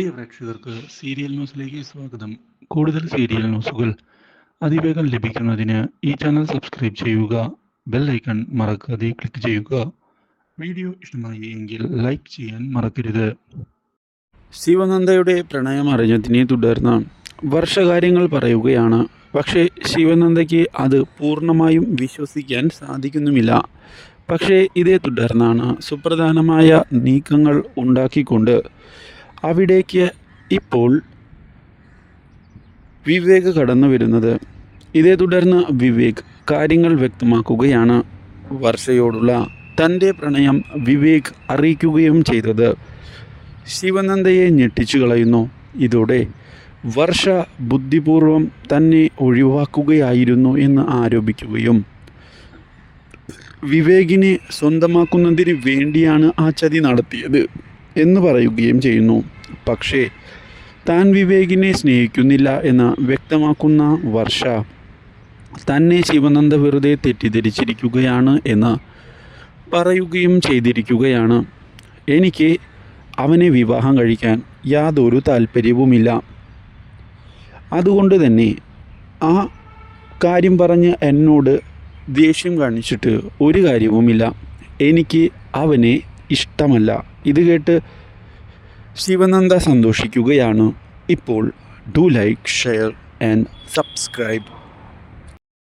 പ്രിയ പ്രേക്ഷകർക്ക് സീരിയൽ ന്യൂസിലേക്ക് സ്വാഗതം. കൂടുതൽ സീരിയൽ ന്യൂസുകൾ അതിവേഗം ലഭിക്കുന്നതിന് ഈ ചാനൽ സബ്സ്ക്രൈബ് ചെയ്യുക ബെൽ ഐക്കൺ മറക്കാതെ ക്ലിക്ക് ചെയ്യുക. വീഡിയോ ഇഷ്ടമായി എങ്കിൽ ലൈക്ക് ചെയ്യാൻ മറക്കരുത്. ശിവനന്ദയുടെ പ്രണയം അറിഞ്ഞതിനെ തുടർന്ന് വർഷകാര്യങ്ങൾ പറയുകയാണ്. പക്ഷേ ശിവനന്ദയ്ക്ക് അത് പൂർണമായും വിശ്വസിക്കാൻ സാധിക്കുന്നുമില്ല. പക്ഷേ ഇതേ തുടർന്നാണ് സുപ്രധാനമായ നീക്കങ്ങൾ ഉണ്ടാക്കിക്കൊണ്ട് അവിടേക്ക് ഇപ്പോൾ വിവേക് കടന്നു വരുന്നത്. ഇതേ തുടർന്ന് വിവേക് കാര്യങ്ങൾ വ്യക്തമാക്കുകയാണ്. വർഷയോടുള്ള തന്റെ പ്രണയം വിവേക് അറിയിക്കുകയും ചെയ്തത്. ശിവനന്ദയെ ഞെട്ടിച്ചു കളയുന്നു. ഇതോടെ വർഷ ബുദ്ധിപൂർവം തന്നെ ഒഴിവാക്കുകയായിരുന്നു എന്ന് ആരോപിക്കുകയും വിവേകിനെ സ്വന്തമാക്കുന്നതിന് വേണ്ടിയാണ് ആ ചതി നടത്തിയത്. എന്ന് പറയുകയും ചെയ്യുന്നു. പക്ഷേ താൻ വിവേകിനെ സ്നേഹിക്കുന്നില്ല എന്ന് വ്യക്തമാക്കുന്ന വർഷ തന്നെ ശിവനന്ദ വെറുതെ തെറ്റിദ്ധരിച്ചിരിക്കുകയാണ് എന്ന് പറയുകയും ചെയ്തിരിക്കുകയാണ്. എനിക്ക് അവനെ വിവാഹം കഴിക്കാൻ യാതൊരു താല്പര്യവുമില്ല അതുകൊണ്ട് തന്നെ ആ കാര്യം പറഞ്ഞ് എന്നോട് ദേഷ്യം കാണിച്ചിട്ട് ഒരു കാര്യവുമില്ല. എനിക്ക് അവനെ ഇഷ്ടമല്ല. ഇത് കേട്ട് ശിവനന്ദ സന്തോഷിക്കുകയാണ്. ഇപ്പോൾ do like share and subscribe